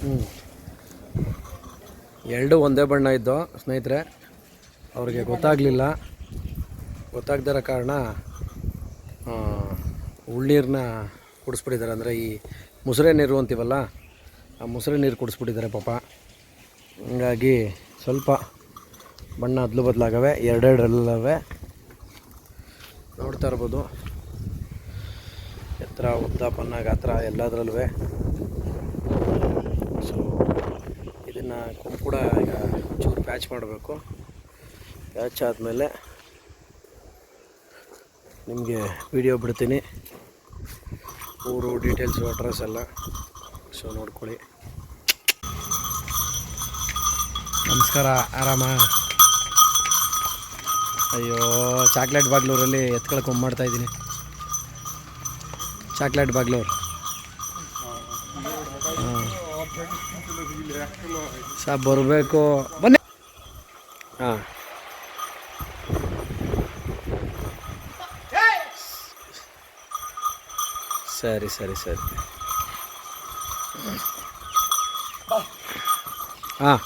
ಹ್ಞೂ ಎರಡು ಒಂದೇ ಬಣ್ಣ ಇದ್ದು ಸ್ನೇಹಿತರೆ, ಅವ್ರಿಗೆ ಗೊತ್ತಾಗಲಿಲ್ಲ. ಗೊತ್ತಾಗ್ದಿರೋ ಕಾರಣ ಉಳ್ನೀರನ್ನ ಕುಡಿಸ್ಬಿಟ್ಟಿದ್ದಾರೆ. ಅಂದರೆ ಈ ಮುಸುರೆ ನೀರು ಅಂತೀವಲ್ಲ, ಆ ಮುಸುರೆ ನೀರು ಕುಡಿಸ್ಬಿಟ್ಟಿದ್ದಾರೆ ಪಾಪ. ಹಂಗಾಗಿ ಸ್ವಲ್ಪ ಬಣ್ಣ ಅದ್ಲು ಬದಲಾಗವೆ ಎರಡೆರಡಲ್ಲವೆ ನೋಡ್ತಾ ಇರ್ಬೋದು. ಎತ್ತರ ಉದ್ದ ಬಣ್ಣ ಗಾತ್ರ ಎಲ್ಲದರಲ್ಲೂ ಸೊ ಇದನ್ನು ಕೂಡ ಈಗ ಚೂರು ಪ್ಯಾಚ್ ಮಾಡಬೇಕು. ಪ್ಯಾಚ್ ಆದಮೇಲೆ ನಿಮಗೆ ವಿಡಿಯೋ ಬಿಡ್ತೀನಿ. ಊರು ಡೀಟೇಲ್ಸು ಅಡ್ರೆಸ್ ಎಲ್ಲ. ಸೊ ನೋಡ್ಕೊಳ್ಳಿ. ನಮಸ್ಕಾರ, ಆರಾಮ? ಅಯ್ಯೋ ಚಾಕ್ಲೇಟ್ ಬಾಗ್ಲೂರಲ್ಲಿ ಎತ್ಕೊಳಕ್ಕೆ ಮಾಡ್ತಾಯಿದ್ದೀನಿ ಚಾಕ್ಲೇಟ್ ಬಾಗ್ಲೂರು. ಸಾ ಬರಬೇಕು. ಬನ್ನಿ. ಹಾಂ. ಸರಿ ಸರಿ ಸರಿ. ಹಾಂ.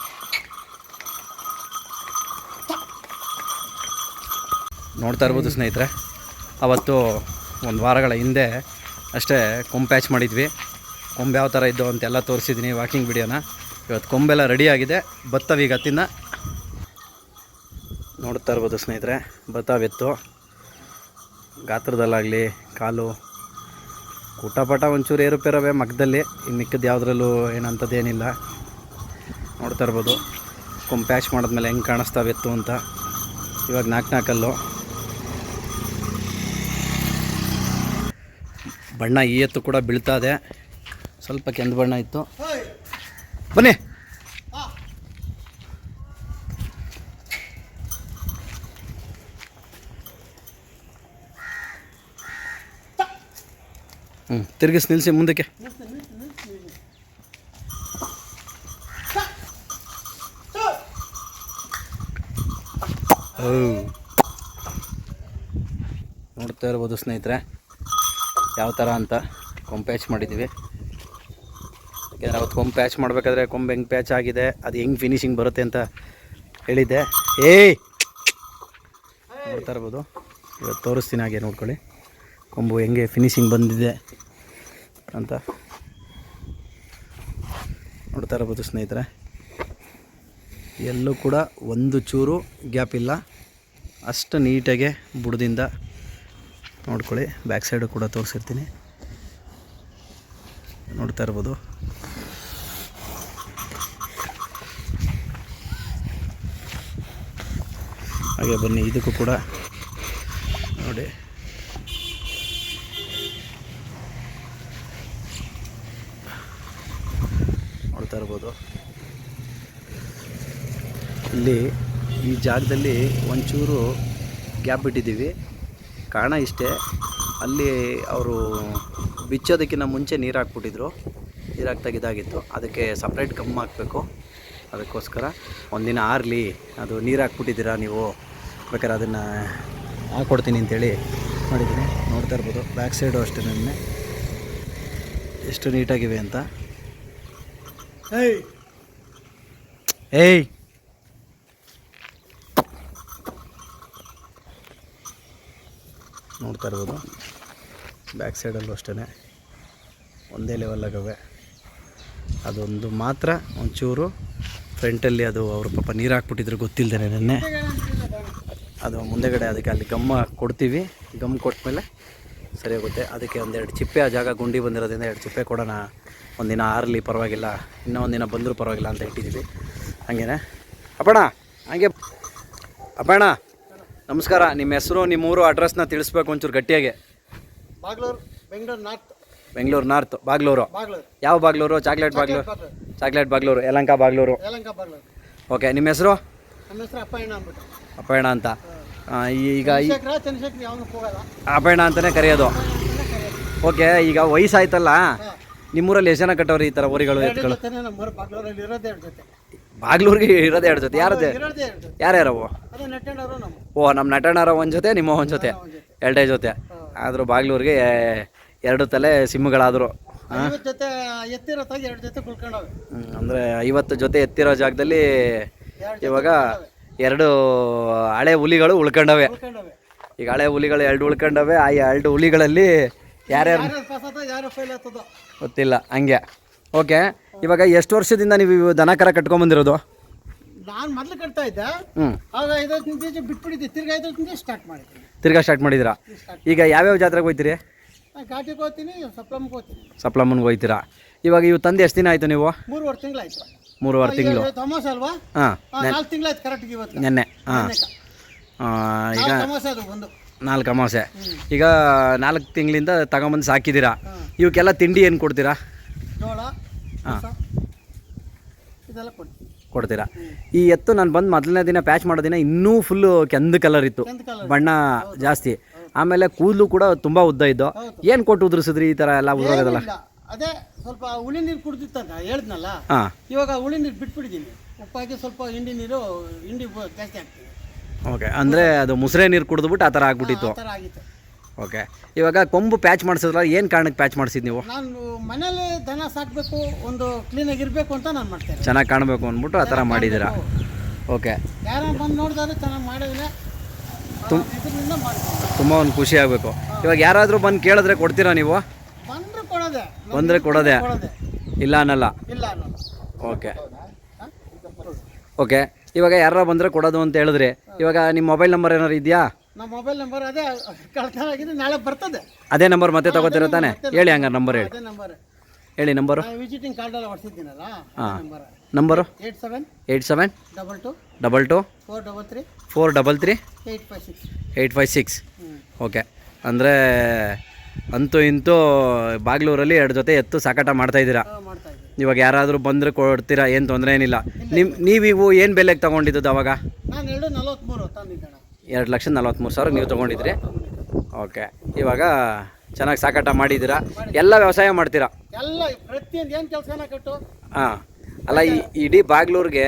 ನೋಡ್ತಾ ಇರ್ಬೋದು ಸ್ನೇಹಿತರೆ, ಅವತ್ತು ಒಂದು ವಾರಗಳ ಹಿಂದೆ ಅಷ್ಟೇ ಕೊಂಪ್ಯಾಚ್ ಮಾಡಿದ್ವಿ. ಕೊಂಬೆ ಯಾವ ಥರ ಇದ್ದು ಅಂತೆಲ್ಲ ತೋರಿಸಿದ್ದೀನಿ ವಾಕಿಂಗ್ ವಿಡಿಯೋನ ಇವತ್ತು ಕೊಂಬೆಲ್ಲ ರೆಡಿಯಾಗಿದೆ ಬತ್ತವೀಗ ತಿನ್ನ. ನೋಡ್ತಾ ಇರ್ಬೋದು ಸ್ನೇಹಿತರೆ ಬತ್ತಾವೆತ್ತು ಗಾತ್ರದಲ್ಲಾಗಲಿ ಕಾಲು ಊಟಪಟ ಒಂಚೂರು ಏರುಪೇರವೆ ಮಗ್ದಲ್ಲಿ. ಇನ್ನು ಮಿಕ್ಕದ್ದು ಯಾವುದ್ರಲ್ಲೂ ಏನಂಥದ್ದೇನಿಲ್ಲ ನೋಡ್ತಾ ಇರ್ಬೋದು. ಕೊಂಬೆ ಪ್ಯಾಚ್ ಮಾಡಿದ್ಮೇಲೆ ಹೆಂಗೆ ಕಾಣಿಸ್ತಾವೆತ್ತು ಅಂತ. ಇವಾಗ ನಾಲ್ಕು ನಾಲ್ಕಲ್ಲು ಬಣ್ಣ ಈ ಎತ್ತು ಕೂಡ ಬೀಳ್ತಾ ಇದೆ. ಸ್ವಲ್ಪ ಕೆಂದು ಬಣ್ಣ ಇತ್ತು. ಬನ್ನಿ. ಹ್ಞೂ ತಿರುಗಿಸಿ ನಿಲ್ಲಿಸಿ ಮುಂದಕ್ಕೆ. ನೋಡ್ತಾ ಇರ್ಬೋದು ಸ್ನೇಹಿತರೆ ಯಾವ ಥರ ಅಂತ ಕಂಪ್ಯಾಚ್ ಪ್ಯಾಚ್ ಮಾಡಿದ್ದೀವಿ. ಯಾಕೆಂದರೆ ಅವತ್ತು ಕೊಂಬ್ ಪ್ಯಾಚ್ ಮಾಡಬೇಕಾದ್ರೆ ಕೊಂಬ್ ಹೆಂಗೆ ಪ್ಯಾಚ್ ಆಗಿದೆ, ಅದು ಹೆಂಗೆ ಫಿನಿಶಿಂಗ್ ಬರುತ್ತೆ ಅಂತ ಹೇಳಿದ್ದೆ. ಏಯ್! ನೋಡ್ತಾ ಇರ್ಬೋದು. ಇವತ್ತು ತೋರಿಸ್ತೀನಿ ಹಾಗೆ ನೋಡ್ಕೊಳ್ಳಿ. ಕೊಂಬು ಹೆಂಗೆ ಫಿನಿಶಿಂಗ್ ಬಂದಿದೆ ಅಂತ. ನೋಡ್ತಾ ಇರ್ಬೋದು ಸ್ನೇಹಿತರೆ. ಎಲ್ಲೂ ಕೂಡ ಒಂದು ಚೂರು ಗ್ಯಾಪ್ ಇಲ್ಲ. ಅಷ್ಟು ನೀಟಾಗೆ ಬುಡದಿಂದ ನೋಡ್ಕೊಳ್ಳಿ. ಬ್ಯಾಕ್ ಸೈಡು ಕೂಡ ತೋರಿಸಿರ್ತೀನಿ. ನೋಡ್ತಾ ಇರ್ಬೋದು. ಹಾಗೆ ಬನ್ನಿ, ಇದಕ್ಕೂ ಕೂಡ. ನೋಡಿ. ನೋಡ್ತಾ ಇರ್ಬೋದು. ಇಲ್ಲಿ ಈ ಜಾಗದಲ್ಲಿ ಒಂಚೂರು ಗ್ಯಾಪ್ ಬಿಟ್ಟಿದ್ದೀವಿ ಕಾರಣ ಇಷ್ಟೇ, ಅಲ್ಲಿ ಅವರು ಬಿಚ್ಚೋದಕ್ಕಿಂತ ಮುಂಚೆ ನೀರು ಹಾಕ್ಬಿಟ್ಟಿದ್ರು. ನೀರು ಹಾಕ್ದಾಗ ಇದಾಗಿತ್ತು. ಅದಕ್ಕೆ ಸಪ್ರೇಟ್ ಕಮ್ಮಿ ಹಾಕಬೇಕು. ಅದಕ್ಕೋಸ್ಕರ ಒಂದಿನ ಆರಲಿ ಅದು ನೀರು ಹಾಕ್ಬಿಟ್ಟಿದ್ದೀರಾ ನೀವು? ಬೇಕಾದ್ರೆ ಅದನ್ನು ಹಾಕ್ಕೊಡ್ತೀನಿ ಅಂತೇಳಿ ಮಾಡಿದ್ದೀನಿ. ನೋಡ್ತಾ ಇರ್ಬೋದು. ಬ್ಯಾಕ್ ಸೈಡು ಅಷ್ಟೇ ನನ್ನ. ಎಷ್ಟು ನೀಟಾಗಿವೆ ಅಂತ. ಏಯ್! ನೋಡ್ತಾ ಇರ್ಬೋದು. ಬ್ಯಾಕ್ ಸೈಡಲ್ಲೂ ಅಷ್ಟೇ ಒಂದೇ ಲೆವೆಲ್ಲಾಗವೆ ಅದೊಂದು ಮಾತ್ರ, ಒಂಚೂರು ಫ್ರಂಟಲ್ಲಿ ಅದು ಅವರು ಪಾಪ ನೀರು ಹಾಕ್ಬಿಟ್ಟಿದ್ರು ಗೊತ್ತಿಲ್ಲದೆ ನೆನ್ನೆ. ಅದು ಮುಂದೆಗಡೆ ಅದಕ್ಕೆ ಅಲ್ಲಿ ಗಮ್ಮ ಕೊಡ್ತೀವಿ. ಗಮ್ ಕೊಟ್ಮೇಲೆ ಸರಿ ಹೋಗುತ್ತೆ. ಅದಕ್ಕೆ ಒಂದೆರಡು ಚಿಪ್ಪೆ ಆ ಜಾಗ ಗುಂಡಿ ಬಂದಿರೋದ್ರಿಂದ ಎರಡು ಚಿಪ್ಪೆ ಕೊಡೋಣ. ಒಂದಿನ ಆರಲಿ ಪರವಾಗಿಲ್ಲ. ಇನ್ನೂ ಒಂದಿನ ಬಂದರೂ ಪರವಾಗಿಲ್ಲ ಅಂತ ಇಟ್ಟಿದ್ದೀವಿ. ಹಂಗೇನೆ? ಅಪ್ಪಣ ಹಂಗೆ. ಅಪ್ಪಣ್ಣ ನಮಸ್ಕಾರ. ನಿಮ್ಮ ಹೆಸರು ನಿಮ್ಮ ಊರು ಅಡ್ರೆಸ್ನ ತಿಳಿಸ್ಬೇಕು ಒಂಚೂರು ಗಟ್ಟಿಯಾಗೆ. ಬಾಗ್ಲೂರು ಬೆಂಗಳೂರು ನಾರ್ತ್. ಬೆಂಗಳೂರು ನಾರ್ತ್ ಬಾಗ್ಲೂರು. ಯಾವ Bagalur? Chocolate Bagalur. Chocolate Bagalur. Yalanka Bagalur. Yalanka Bagalur. Okay ನಿಮ್ಮ ಹೆಸರು? ನಮ್ಮ ಹೆಸರು ಅಪ್ಪಣ್ಣ ಅಂದ್ಬಿಟ್ಟು. ಅಪ್ಪಣ್ಣ ಅಂತ. ಈಗ ಅಪಯಣ ಅಂತಲೇ ಕರೆಯೋದು. ಓಕೆ ಈಗ ವಯಸ್ಸಾಯ್ತಲ್ಲ? ನಿಮ್ಮೂರಲ್ಲಿ ಎಷ್ಟು ಜನ ಕಟ್ಟವ್ರಿ ಈ ಥರ ಊರಿಗಳು ಎತ್ತುಗಳು ಎತ್ಗಳು? ಬಾಗ್ಲೂರಿಗೆ ಇರೋದೇ ಎರಡು ಜೊತೆ ಯಾರದೇ ಯಾರ್ಯಾರವು ಓ ನಮ್ಮ ನಟಣ್ಣರ ಒಂದು ಜೊತೆ ನಿಮ್ಮ ಒಂದು ಜೊತೆ. ಎರಡೇ ಜೊತೆ. ಆದರೂ ಬಾಗ್ಲೂರಿಗೆ ಎರಡು ತಲೆ ಸಿಮ್ಮುಗಳಾದರು ಕುಳ್ಕೊಂಡವೆ ಅಂದರೆ ಐವತ್ತು ಜೊತೆ ಎತ್ತಿರೋ ಜಾಗದಲ್ಲಿ ಇವಾಗ ಎರಡು ಹಳೆ ಹುಲಿಗಳು ಉಳ್ಕೊಂಡವೆ. ಈಗ ಹಳೆ ಹುಲಿಗಳು ಎರಡು ಉಳ್ಕೊಂಡವೆ. ಆ ಎರಡು ಹುಲಿಗಳಲ್ಲಿ ಯಾರ್ಯಾರು ಗೊತ್ತಿಲ್ಲ ಹಂಗೆ. ಓಕೆ ಇವಾಗ ಎಷ್ಟು ವರ್ಷದಿಂದ ನೀವು ದನ ಕರ ಕಟ್ಕೊಂಬಂದಿರೋದು? ನಾನು ಮೊದಲು ಕಟ್ತಾ ಇದ್ದೆ. ಆಗ ಐದೈದು ನಿಮಿಷ ಬಿಟ್ಬಿಟ್ಟಿದ್ದೆ. ತಿರ್ಗಾ ಐದತ್ತು ನಿಮಿಷ ಸ್ಟಾರ್ಟ್ ಮಾಡಿದ್ದೀನಿ ತಿರ್ಗಾ ಸ್ಟಾರ್ಟ್ ಮಾಡಿದ್ದೀರಾ? ಈಗ ಯಾವ್ಯಾವ ಜಾತ್ರೆಗೆ ಹೋಗ್ತೀರಿ ಘಾಟಿಗೆ ಹೋಗ್ತೀನಿ ಸಪ್ಲಮ್ಗೆ ಹೋಗ್ತೀನಿ. ಸಪ್ಲಮ್ಮನ್ಗೆ ಹೋಗ್ತೀರಾ ಇವಾಗ ಇವು ತಂದು ಎಷ್ಟು ದಿನ ಆಯಿತು ನೀವು? ಮೂರುವರೆ ತಿಂಗಳಾಯ್ತು. ಮೂರುವರೆ ತಿಂಗಳು. ಅಲ್ವಾ? ಹಾಂ ನಾಲ್ಕು ತಿಂಗಳಾಯ್ತು ಕರೆಕ್ಟ್ಗೆ ಇವತ್ತು. ನೆನ್ನೆ ಹಾಂ. ಈಗ ನಾಲ್ಕು ಅದು ಅಮಾವಾಸ್ಯೆ ಈಗ ನಾಲ್ಕು ತಿಂಗಳಿಂದ ತಗೊಂಬಂದು ಸಾಕಿದ್ದೀರಾ? ಇವಕ್ಕೆಲ್ಲ ತಿಂಡಿ ಏನು ಕೊಡ್ತೀರಾ? ಜೋಳ ಹಾಂ. ಇದೆಲ್ಲ ಕೊಡ್ತೀರಾ? ಈ ಎತ್ತು ನಾನು ಬಂದು ಮೊದಲನೇ ದಿನ ಪ್ಯಾಚ್ ಮಾಡೋ ದಿನ ಇನ್ನೂ ಫುಲ್ಲು ಕೆಂದು ಕಲರ್ ಇತ್ತು. ಬಣ್ಣ ಜಾಸ್ತಿ. ಆಮೇಲೆ ಕೂದಲು ಕೂಡ ತುಂಬ ಉದ್ದ ಇದ್ದು. ಏನು ಕೊಟ್ಟು ಉದುರಿಸಿದ್ರಿ ಈ ಥರ ಎಲ್ಲ ಉದುರೋದಲ್ಲ ಏನಿಲ್ಲ. ಅದೇ ಸ್ವಲ್ಪ ಹುಳಿ ನೀರು ಕುಡ್ದಿತ್ತಂತ ಹೇಳಿದ್ನಲ್ಲ ಹಾಂ. ಇವಾಗ ಹುಳಿ ನೀರು ಬಿಟ್ಬಿಟ್ಟಿದ್ದೀನಿ ಉಪ್ಪಾಗಿ ಸ್ವಲ್ಪ ಹಿಂಡಿ ನೀರು ಹಿಂಡಿ ಬ- ಜಾಸ್ತಿ ಆಗ್ತದೆ ಓಕೆ ಅಂದರೆ ಅದು ಮುಸ್ರೆ ನೀರು ಕುಡಿದ್ಬಿಟ್ಟು ಆ ಥರ ಆಗ್ಬಿಟ್ಟಿತ್ತು. ಆ ಥರ ಆಗಿತ್ತು. ಓಕೆ ಇವಾಗ ಕೊಂಬು ಪ್ಯಾಚ್ ಮಾಡಿಸಿದ್ರಲ್ಲ ಏನು ಕಾರಣಕ್ಕೆ ಪ್ಯಾಚ್ ಮಾಡಿಸಿದ್ ನೀವು? ನಾನು ಮನೇಲಿ ದನ ಸಾಕಬೇಕು ಒಂದು ಕ್ಲೀನಾಗಿ ಇರಬೇಕು ಅಂತ ನಾನು ಮಾಡ್ತೇನೆ ಚೆನ್ನಾಗಿ ಕಾಣಬೇಕು ಅಂದ್ಬಿಟ್ಟು ಆ ಥರ ಮಾಡಿದ್ದೀರಾ? ಓಕೆ ಯಾರೋ ಬಂದು ನೋಡಿದ್ರೆ ಚೆನ್ನಾಗಿ ಮಾಡಿದ್ರೆ ಇದರಿಂದ ಮಾಡ್ತೀನಿ. ತುಂಬ ಒಂದು ಖುಷಿ ಆಗಬೇಕು. ಇವಾಗ ಯಾರಾದರೂ ಬಂದು ಕೇಳಿದ್ರೆ ಕೊಡ್ತೀರಾ ನೀವು? ಬಂದ್ರೆ ಕೊಡೋದೆ. ಇಲ್ಲ ಅನ್ನಲ್ಲ. ಇಲ್ಲ ಓಕೆ. ಓಕೆ. ಇವಾಗ ಯಾರು ಬಂದರೆ ಕೊಡೋದು ಅಂತ ಹೇಳಿದ್ರಿ ಇವಾಗ ನಿಮ್ಮ ಮೊಬೈಲ್ ನಂಬರ್ ಏನಾರು ಇದೆಯಾ? ನಮ್ಮ ಮೊಬೈಲ್ ನಂಬರ್ ಅದೇ ಕಳ್ತನ ಆಗಿದೆ ನಾಳೆ ಬರ್ತದೆ. ಅದೇ ನಂಬರ್ ಮತ್ತೆ ತಗೋತೀರ ತಾನೆ? ಹೇಳಿ ಹಂಗಾರೆ ನಂಬರ್ ಹೇಳಿ. ಹೇಳಿ ನಂಬರು. ವಿಸಿಟಿಂಗ್ ಕಾರ್ಡೆಲ್ಲ ಹೊಡ್ಸಿದ್ದೀನಲ್ಲ number. Number? Eight seven eight seven double two double two four double three four double three eight five six. Eight five six. Okay. ಅಂದರೆ ಅಂತೂ ಇಂತೂ ಬಾಗ್ಲೂರಲ್ಲಿ ಎರಡು ಜೊತೆ ಎತ್ತು ಸಾಕಾಟ ಮಾಡ್ತಾಯಿದ್ದೀರಾ ಮಾಡ್ತಾ ಇದ್ದೀರಾ ಇವಾಗ ಯಾರಾದರೂ ಬಂದರೆ ಕೊಡ್ತೀರಾ? ಏನು ತೊಂದರೆ ಏನಿಲ್ಲ. ನಿಮ್ಮ ನೀವಿವು ಏನು ಬೆಲೆಗೆ ತೊಗೊಂಡಿದ್ದು ಅವಾಗ? ಎರಡು ಲಕ್ಷ ನಲ್ವತ್ತ್ಮೂರು ಸಾವಿರ ನೀವು ತೊಗೊಂಡಿದ್ರಿ? ಓಕೆ ಇವಾಗ ಚೆನ್ನಾಗಿ ಸಾಕಾಟ ಮಾಡಿದ್ದೀರಾ? ಎಲ್ಲ ವ್ಯವಸಾಯ ಮಾಡ್ತೀರಾ? ಹಾಂ. ಅಲ್ಲ ಈ ಇಡೀ ಬಾಗ್ಲೂರಿಗೆ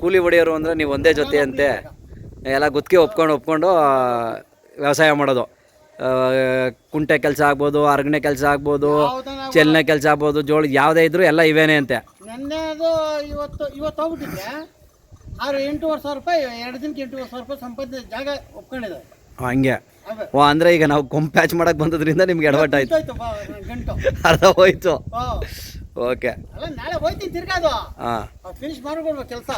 ಕೂಲಿ ಹೊಡೆಯೋರು ಅಂದರೆ ನೀವು ಒಂದೇ ಜೊತೆ ಅಂತೆ ಎಲ್ಲ ಗುತ್ತಿಗೆ ಒಪ್ಕೊಂಡು ಒಪ್ಕೊಂಡು ವ್ಯವಸಾಯ ಮಾಡೋದು. ಕುಂಟೆ ಕೆಲಸ ಆಗ್ಬೋದು ಅರಗಣೆ ಕೆಲಸ ಆಗ್ಬೋದು ಚೆಲ್ಲನೆ ಚೆಲ್ನೆ ಕೆಲಸ ಆಗ್ಬೋದು ಜೋಳ ಯಾವುದೇ ಇದ್ರೂ ಎಲ್ಲ ಇವೇನೆ ಅಂತೆ. ನೆನ್ನೆದು ಇವತ್ತು ಇವತ್ತು ಹೋಗ್ಬಿಟ್ಟಿದ್ದೆ ಆರು ಎಂಟೂವರೆ ಸಾವಿರ ರೂಪಾಯಿ ಎರಡು ದಿನಕ್ಕೆ ಎಂಟೂವರೆ ಸಾವಿರ ರೂಪಾಯಿ ಸಂಪಾದನೆ ಜಾಗ ಒಪ್ಕೊಂಡಿದ್ದಾರೆ. ಹಂಗೆ. ಓ ಅಂದ್ರೆ ಈಗ ನಾವು ಕೊಂಪ್ ಪ್ಯಾಚ್ ಮಾಡಕ್ ಬಂದದ್ರಿಂದ ನಿಮ್ಗೆ ಎಡವಟ್ಟಾಯ್ತು ಆಯ್ತು. ಅರ್ಧ ಹೋಯ್ತು. ಓಕೆ. ನಾಳೆ ಹೋಯ್ತೀನಿ ತಿರ್ಗಾದು ಹಾಂ. ಫಿನಿಶ್ ಮಾಡ್ಕೊಡ್ಬೇಕು ಕೆಲಸ.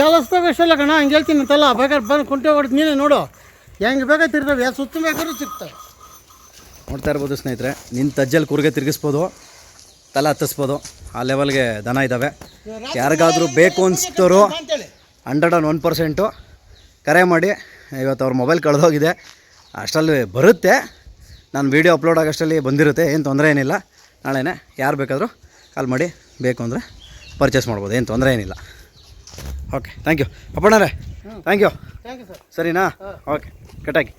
ಕೆಲಸದಾಗ ಅಷ್ಟಲ್ಲ ಕಣ, ಹಂಗೆ ಹೇಳ್ತೀನಿ ಅಂತಲ್ಲ. ಬೇಕಾದ್ರೆ ಬಂದು ಕುಂಟೆ ಹೊಡೆದು ನೀನೇ ನೋಡು. ಹೆಂಗೆ ಬೇಕಾದ್ರೆ ತಿರ್ತಾವೆ ಯಾವ ಸುತ್ತ ಬೇಕಾದ್ರೂ ಸಿಗ್ತವೆ. ನೋಡ್ತಾ ಇರ್ಬೋದು ಸ್ನೇಹಿತರೆ ನಿನ್ನ ತಜ್ಜಲ್ಲಿ ಕೂರ್ಗೆ ತಿರುಗಿಸ್ಬೋದು. ತಲೆ ಹತ್ತಿಸ್ಬೋದು. ಆ ಲೆವೆಲ್ಗೆ ದನ ಇದ್ದಾವೆ ಯಾರಿಗಾದರೂ ಬೇಕು ಅನಿಸ್ತೋರು ಅಂತೇಳಿ ಹಂಡ್ರೆಡ್ ಆ್ಯಂಡ್ ಒನ್ ಪರ್ಸೆಂಟು ಕರೆ ಮಾಡಿ. ಇವತ್ತು ಅವ್ರ ಮೊಬೈಲ್ ಕಳೆದೋಗಿದೆ ಅಷ್ಟರಲ್ಲಿ ಬರುತ್ತೆ. ನಾನು ವೀಡಿಯೋ ಅಪ್ಲೋಡ್ ಆಗೋಷ್ಟರಲ್ಲಿ ಬಂದಿರುತ್ತೆ. ಏನು ತೊಂದರೆ ಏನಿಲ್ಲ. ನಾಳೆನೇ ಯಾರು ಬೇಕಾದರೂ ಕಾಲ್ ಮಾಡಿ. ಬೇಕು ಅಂದರೆ ಪರ್ಚೇಸ್ ಮಾಡ್ಬೋದು. ಏನು ತೊಂದರೆ ಏನಿಲ್ಲ. Okay thank you ಅಪ್ಪಣ್ಣರೇ thank you thank you sir ಸರಿನಾ? ಓಕೆ ಕಟಾಕಿ